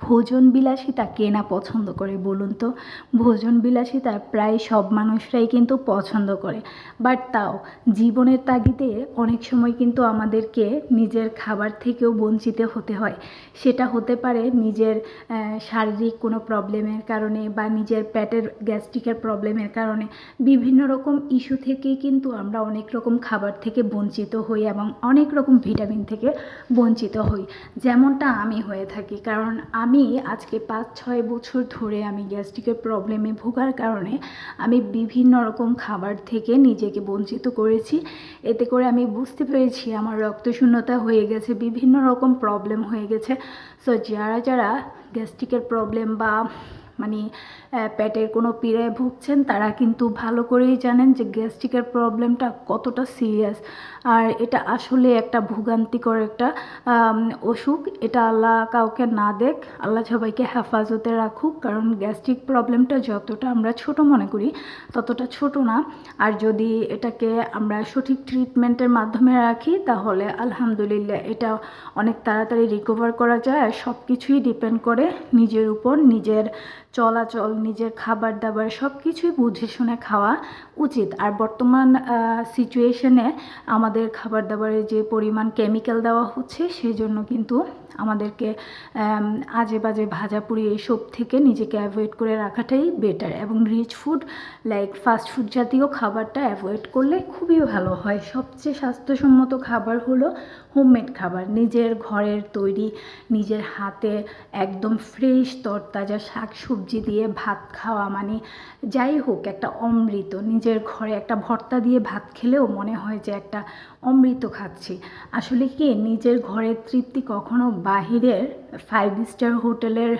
ভোজন বিলাসিতা কে না পছন্দ করে বলুন তো? ভোজন বিলাসিতা প্রায় সব মানুষরাই কিন্তু পছন্দ করে। বাট তাও, জীবনের তাগিদে অনেক সময় কিন্তু আমাদেরকে নিজের খাবার থেকেও বঞ্চিত হতে হয়। সেটা হতে পারে নিজের শারীরিক কোনো প্রবলেমের কারণে বা নিজের পেটের গ্যাস্ট্রিকের প্রবলেমের কারণে। বিভিন্ন রকম ইস্যু থেকেই কিন্তু আমরা অনেক রকম খাবার থেকে বঞ্চিত হই এবং অনেক রকম ভিটামিন থেকে বঞ্চিত হই। যেমনটা আমি হয়ে থাকি, কারণ আমি আজকে পাঁচ, ছয় বছর ধরে আমি গ্যাস্ট্রিকের প্রবলেমে ভোগার কারণে আমি বিভিন্ন রকম খাবার থেকে নিজেকে বঞ্চিত করেছি। এতে করে আমি বুঝতে পেরেছি আমার রক্তশূন্যতা হয়ে গেছে, বিভিন্ন রকম প্রবলেম হয়ে গেছে। সো যারা যারা গ্যাস্ট্রিকের প্রবলেম বা মানে পেটের কোনো পীড়ায় ভুগছেন, তারা কিন্তু ভালো করেই জানেন যে গ্যাস্ট্রিকের প্রবলেমটা কতটা সিরিয়াস। আর এটা আসলে একটা ভোগান্তিকর একটা অসুখ। এটা আল্লাহ কাউকে না দেখ, আল্লাহ সবাইকে হেফাজতে রাখুক। কারণ গ্যাস্ট্রিক প্রবলেমটা যতটা আমরা ছোট মনে করি, ততটা ছোট না। আর যদি এটাকে আমরা সঠিক ট্রিটমেন্টের মাধ্যমে রাখি, তাহলে আলহামদুলিল্লাহ এটা অনেক তাড়াতাড়ি রিকভার করা যায়। আর সব কিছুই ডিপেন্ড করে নিজের উপর, নিজের চলাচল, নিজের খাবার দাবার সব কিছুই বুঝে শুনে খাওয়া উচিত। আর বর্তমান সিচুয়েশনে আমাদের খাবার দাবারে যে পরিমাণ কেমিক্যাল দেওয়া হচ্ছে সেই জন্য কিন্তু আমাদেরকে আজে বাজে ভাজা পুরি এইসব থেকে নিজেকে অ্যাভয়েড করে রাখাটাই বেটার এবং rich food like fast food জাতীয় খাবারটা অ্যাভয়েড করলে খুবই ভালো হয়। সবচেয়ে স্বাস্থ্যসম্মত খাবার হলো হোমমেড খাবার। নিজের ঘরের তৈরি, নিজের হাতে একদম ফ্রেশ তরতাজা শাক সবজি দিয়ে ভাত খাওয়া মানে যাই হোক, একটা অমৃত। নিজের ঘরে একটা ভর্তা দিয়ে ভাত খেলেও মনে হয় যে একটা অমৃত খাচ্ছি। আসলে কি, নিজের ঘরের তৃপ্তি কখনো বাহিরের ফাইভ স্টার হোটেলের